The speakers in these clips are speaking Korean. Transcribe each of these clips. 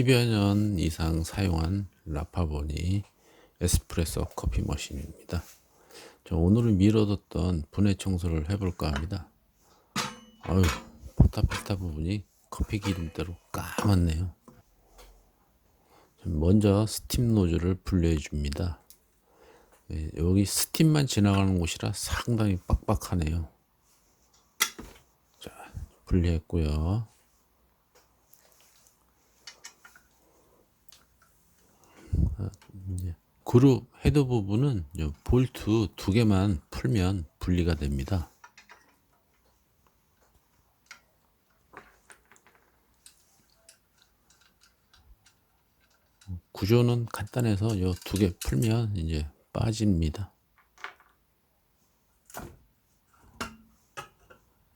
10여 년 이상 사용한 라파보니 에스프레소 커피 머신입니다. 저 오늘은 미뤄뒀던 분해 청소를 해볼까 합니다. 아유, 포타피타 부분이 커피 기름때로 까맣네요. 먼저 스팀 노즐을 분리해 줍니다. 예, 여기 스팀만 지나가는 곳이라 상당히 빡빡하네요. 자, 분리했고요. 그룹 헤드 부분은 요 볼트 두 개만 풀면 분리가 됩니다. 구조는 간단해서 요두개 풀면 이제 빠집니다.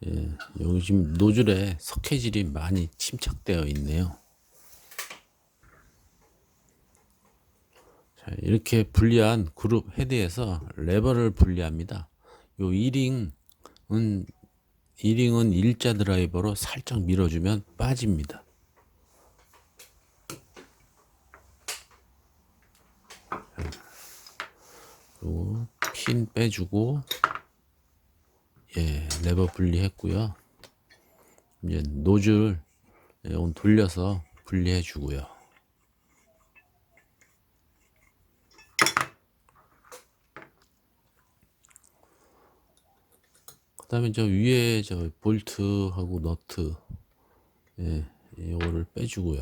예, 여기 지금 노즐에 석회질이 많이 침착되어 있네요. 자, 이렇게 분리한 그룹 헤드에서 레버를 분리합니다. 요 2링은 2링은 일자 드라이버로 살짝 밀어주면 빠집니다. 그리고 핀 빼주고 예 레버 분리했고요. 이제 노즐 이건 돌려서 분리해 주고요. 그다음에 저 위에 저 볼트하고 너트 예 이거를 빼주고요.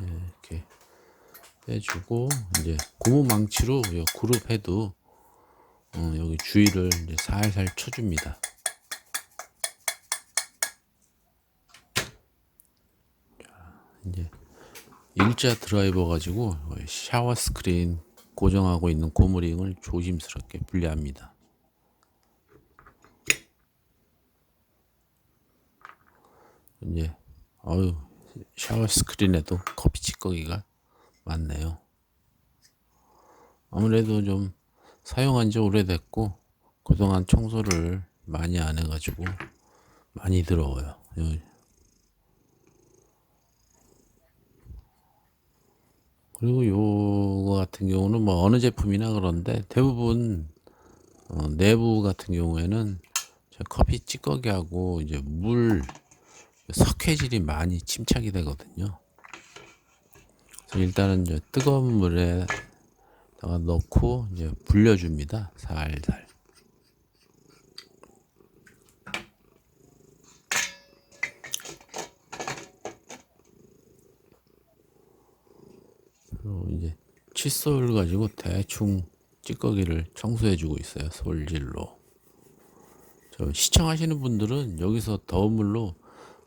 네, 빼주고 이제 고무 망치로 요 그룹 해도 어, 여기 주위를 이제 살살 쳐줍니다. 이제 일자 드라이버 가지고 샤워 스크린 고정하고 있는 고무링을 조심스럽게 분리합니다. 이제 어유 샤워 스크린에도 커피 찌꺼기가 많네요. 아무래도 좀 사용한 지 오래됐고 그동안 청소를 많이 안 해가지고 많이 더러워요. 여기 그리고 요거 같은 경우는 뭐 어느 제품이나 그런데 대부분 어, 내부 같은 경우에는 저 커피 찌꺼기하고 이제 물 석회질이 많이 침착이 되거든요. 일단은 이제 뜨거운 물에 넣고 이제 불려줍니다. 살살. 그리고 이제 칫솔 가지고 대충 찌꺼기를 청소해주고 있어요. 솔질로. 저 시청하시는 분들은 여기서 더운 물로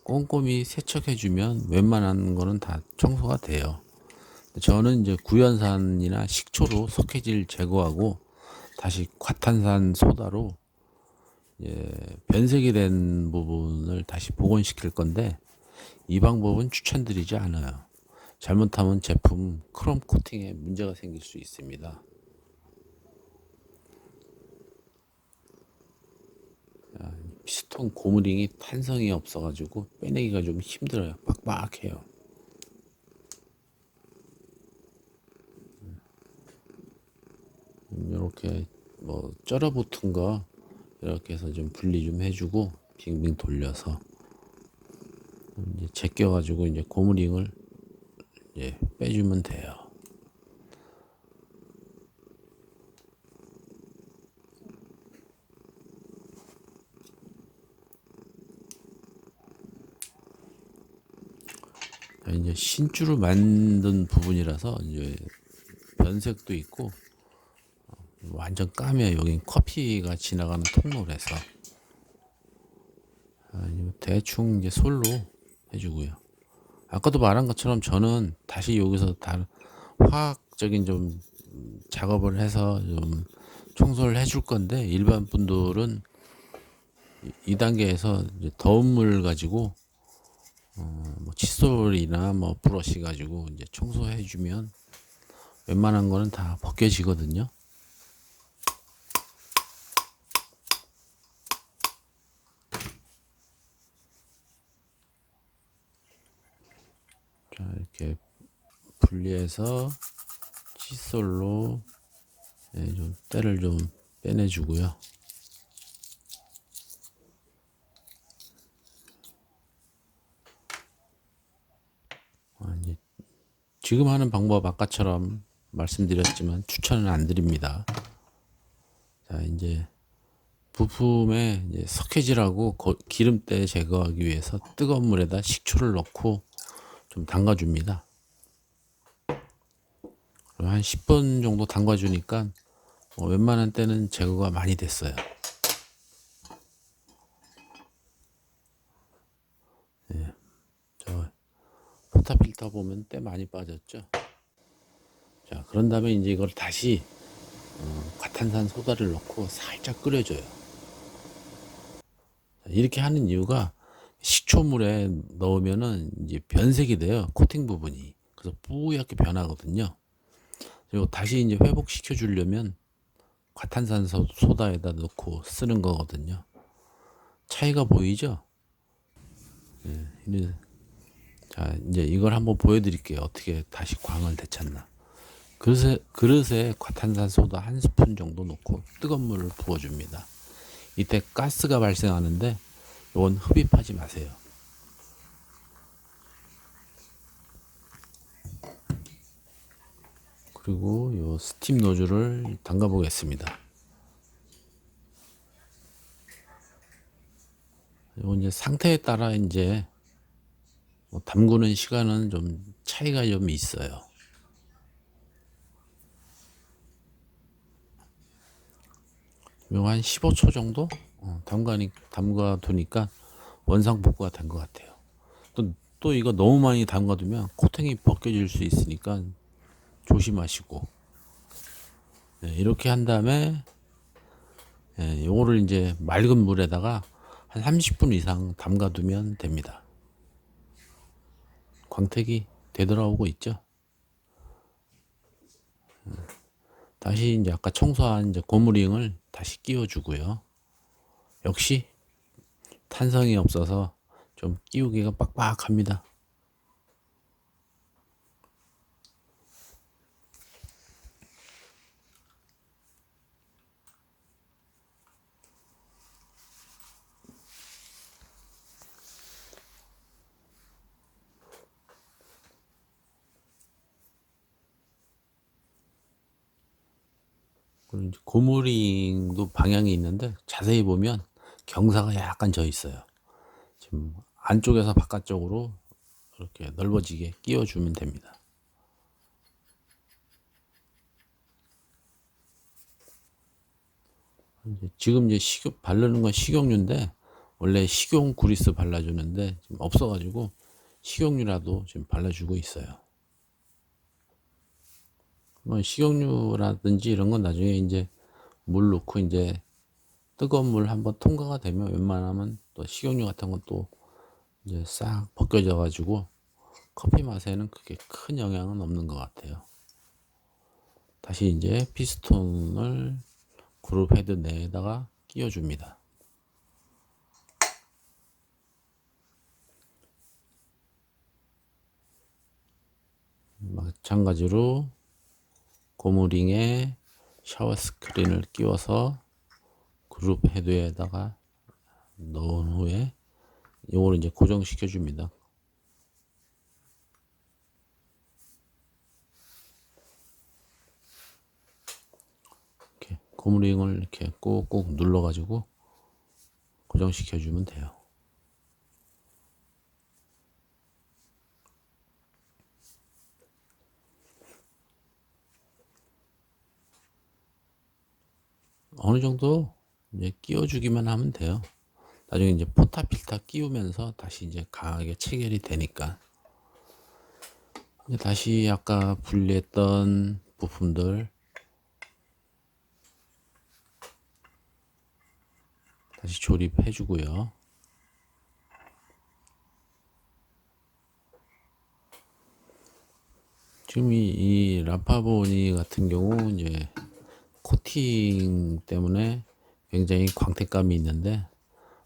꼼꼼히 세척해주면 웬만한 거는 다 청소가 돼요. 저는 이제 구연산이나 식초로 석회질 제거하고 다시 과탄산 소다로 예, 변색이 된 부분을 다시 복원시킬 건데 이 방법은 추천드리지 않아요. 잘못하면 제품 크롬 코팅에 문제가 생길 수 있습니다. 피스톤 고무링이 탄성이 없어가지고 빼내기가 좀 힘들어요. 빡빡해요. 이렇게 뭐 쩔어 붙은 거 이렇게 해서 좀 분리 좀 해주고 빙빙 돌려서 이제 제껴가지고 이제 고무링을 이제 빼주면 돼요. 이제 신주를 만든 부분이라서 이제 변색도 있고 완전 까면 여긴 커피가 지나가는 통로라서 아니면 대충 이제 솔로 해주고요. 아까도 말한 것처럼 저는 다시 여기서 다 화학적인 좀 작업을 해서 좀 청소를 해줄 건데 일반 분들은 이 단계에서 더운 물 가지고 어, 뭐 칫솔이나 뭐 브러쉬 가지고 이제 청소해 주면 웬만한 거는 다 벗겨지거든요. 자, 이렇게 분리해서 칫솔로 예, 좀 때를 좀 빼내주고요. 아, 이제 지금 하는 방법 아까처럼 말씀드렸지만 추천은 안 드립니다. 자, 이제 부품에 이제 석회질하고 거- 기름때 제거하기 위해서 뜨거운 물에다 식초를 넣고 좀 담가줍니다. 한 10분 정도 담가주니까 어, 웬만한 때는 제거가 많이 됐어요. 예, 저 포타 필터 보면 때 많이 빠졌죠. 자, 그런 다음에 이제 이걸 다시 어, 과탄산 소다를 넣고 살짝 끓여줘요. 자, 이렇게 하는 이유가 식초물에 넣으면은 이제 변색이 돼요. 코팅 부분이. 그래서 뿌옇게 변하거든요. 그리고 다시 이제 회복시켜 주려면 과탄산 소- 소다에다 넣고 쓰는 거거든요. 차이가 보이죠? 예, 이제- 자, 이제 이걸 한번 보여드릴게요. 어떻게 다시 광을 되찾나. 그릇에, 그릇에 과탄산 소다 한 스푼 정도 넣고 뜨거운 물을 부어줍니다. 이때 가스가 발생하는데 이건 흡입하지 마세요. 그리고 요 스팀 노즐을 담가 보겠습니다. 요 이제 상태에 따라 이제 뭐 담그는 시간은 좀 차이가 좀 있어요. 요한 15초 정도 어, 담가니 담가 두니까 원상 복구가 된 것 같아요. 또, 또 이거 너무 많이 담가두면 코팅이 벗겨질 수 있으니까 조심하시고 네, 이렇게 한 다음에 예, 요거를 이제 맑은 물에다가 한 30분 이상 담가두면 됩니다. 광택이 되돌아오고 있죠. 음, 다시 이제 아까 청소한 이제 고무링을 다시 끼워주고요. 역시 탄성이 없어서 좀 끼우기가 빡빡합니다. 고무링도 방향이 있는데 자세히 보면 경사가 약간 져 있어요. 지금 안쪽에서 바깥쪽으로 이렇게 넓어지게 끼워주면 됩니다. 이제 지금 이제 식용 바르는 건 식용유인데 원래 식용 구리스 발라주는데 지금 없어가지고 식용유라도 지금 발라주고 있어요. 뭐 식용유라든지 이런 건 나중에 이제 물 넣고 이제 뜨거운 물 한번 통과가 되면 웬만하면 또 식용유 같은 것도 이제 싹 벗겨져 가지고 커피 맛에는 그게 큰 영향은 없는 것 같아요. 다시 이제 피스톤을 그룹 헤드 내에다가 끼워줍니다. 마찬가지로 고무링에 샤워 스크린을 끼워서 그룹 헤드에다가 넣은 후에 이거를 이제 고정시켜 줍니다. 이렇게 고무링을 이렇게 꾹꾹 눌러 가지고 고정시켜 주면 돼요. 어느 정도 이제 끼워주기만 하면 돼요. 나중에 이제 포타필타 끼우면서 다시 이제 강하게 체결이 되니까. 다시 아까 분리했던 부품들 다시 조립해 주고요. 지금 이, 이 라파보니 같은 경우 이제 코팅 때문에 굉장히 광택감이 있는데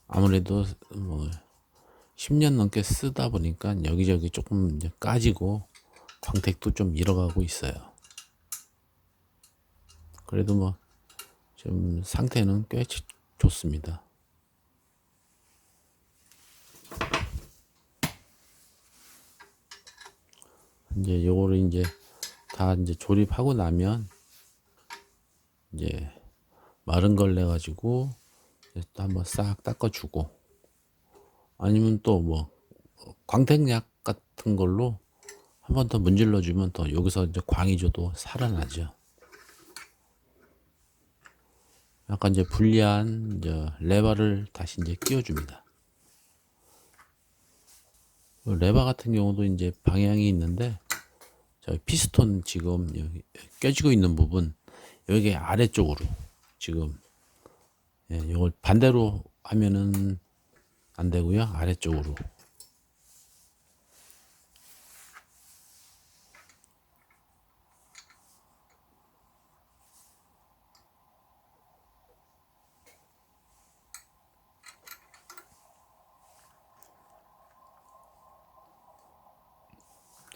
아무래도 뭐 10년 넘게 쓰다 보니까 여기저기 조금 이제 까지고 광택도 좀 잃어가고 있어요. 그래도 뭐 지금 상태는 꽤 지- 좋습니다. 이제 요거를 이제 다 이제 조립하고 나면 이제 마른 걸내 가지고 또 한번 싹 닦아주고 아니면 또 뭐 광택약 같은 걸로 한 번 더 문질러 주면 또 여기서 이제 광이 줘도 살아나죠. 약간 이제 불리한 이제 레버를 다시 이제 끼워줍니다. 그 레버 같은 경우도 이제 방향이 있는데 저 피스톤 지금 여기 껴지고 있는 부분 여기 아래쪽으로 지금. 예, 이걸 반대로 하면은 안 되고요. 아래쪽으로.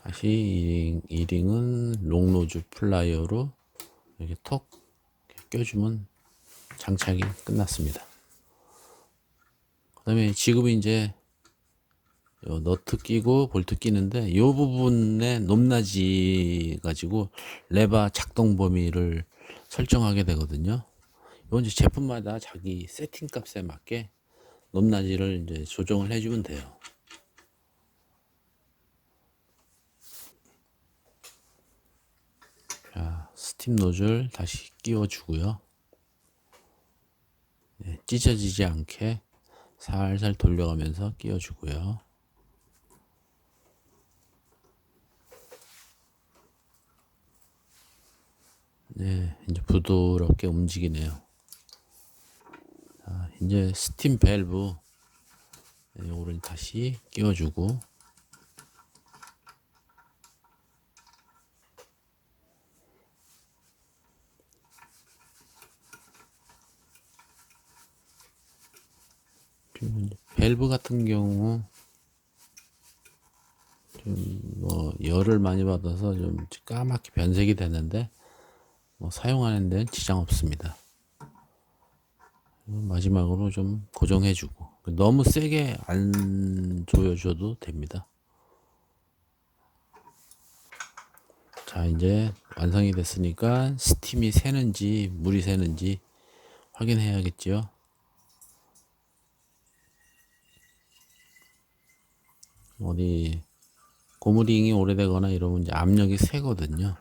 다시 이링, 이링은 롱노즈 플라이어로 이렇게 톡 이렇게 껴주면 장착이 끝났습니다. 그 다음에 지금 이제 요 너트 끼고 볼트 끼는데 이 부분에 높낮이 가지고 레바 작동 범위를 설정하게 되거든요. 이건 이제 제품마다 자기 세팅 값에 맞게 높낮이를 이제 조정을 해주면 돼요. 자, 스팀 노즐 다시 끼워주고요. 네, 찢어지지 않게 살살 돌려가면서 끼워주고요. 네, 이제 부드럽게 움직이네요. 자, 이제 스팀 밸브 네, 요거를 다시 끼워주고 그리고 이제 밸브 같은 경우 좀뭐 열을 많이 받아서 좀 까맣게 변색이 되는데 뭐 사용하는 데는 지장 없습니다. 마지막으로 좀 고정해주고 너무 세게 안 조여줘도 됩니다. 자 이제 완성이 됐으니까 스팀이 새는지 물이 새는지 확인해야겠죠. 어디 고무링이 오래되거나 이러면 이제 압력이 세거든요.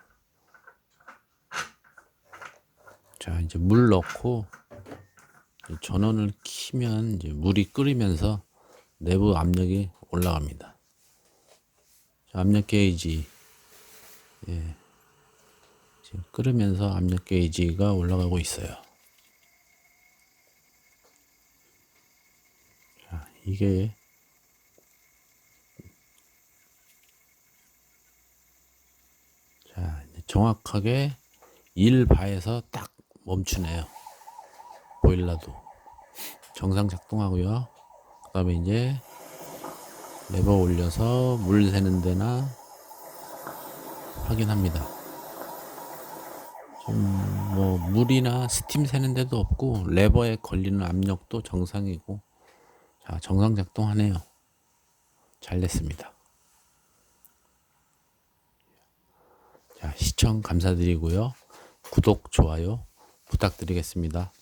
자 이제 물 넣고 이 전원을 키면 이제 물이 끓이면서 내부 압력이 올라갑니다. 자, 압력 게이지 예. 지금 끓으면서 압력 게이지가 올라가고 있어요. 자, 이게 자, 정확하게 1바에서 딱 멈추네요. 보일러도 정상 작동하고요. 그 다음에 이제 레버 올려서 물 새는 데나 확인합니다. 지금 뭐 물이나 스팀 새는 데도 없고 레버에 걸리는 압력도 정상이고 자 정상 작동하네요. 잘 됐습니다. 자 시청 감사드리고요. 구독 좋아요 부탁드리겠습니다.